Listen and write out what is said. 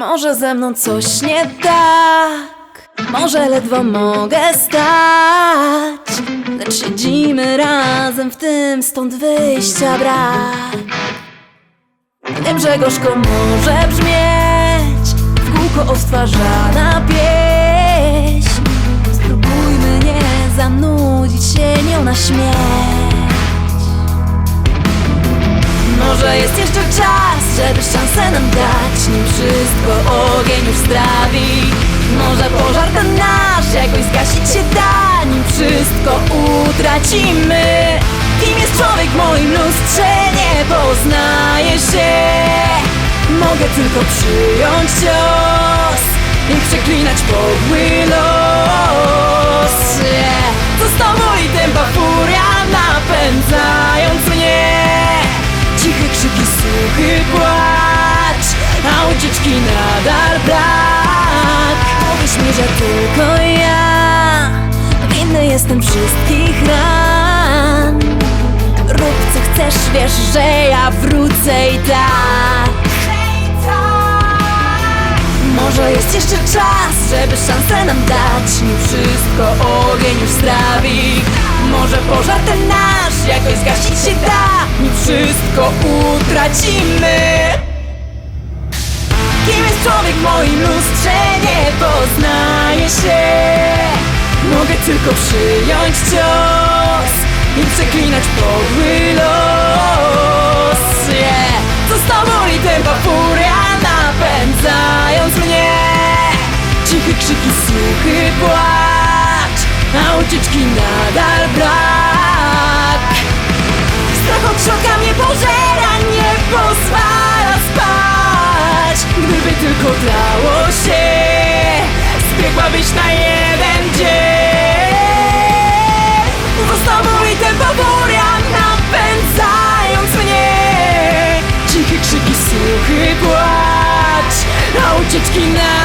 Może ze mną coś nie tak? Może ledwo mogę stać? Lecz siedzimy razem w tym Stąd wyjścia brak. Wiem, że gorzko może brzmieć. W kółko odtwarzana szansę nam dać Nim wszystko ogień już strawi. Może pożar ten nasz jakoś zgasić się da Nim wszystko utracimy. Kim jest człowiek w moim lustrze nie poznaje się. Mogę tylko przyjąć cios I przeklinać podły los że tylko ja Winny jestem wszystkich ran. Rób co chcesz, wiesz, że ja wrócę i tak. Może jest jeszcze czas, żeby szansę nam dać. Nim wszystko ogień już strawi. Może pożar ten nasz jakoś zgasić się da. Nim wszystko utracimy tylko przyjąć cios I przeklinać podły los. Yeah. Co z tobą furia napędzając mnie? Cichy krzyki, suchy płacz A ucieczki nadal brak. Strach od środka mnie pożera, nie pozwala spać. Gdyby tylko dało się Z piekła wyjść na te poboria napędzając mnie. Ciche krzyki, suchy płacz, a ucieczki na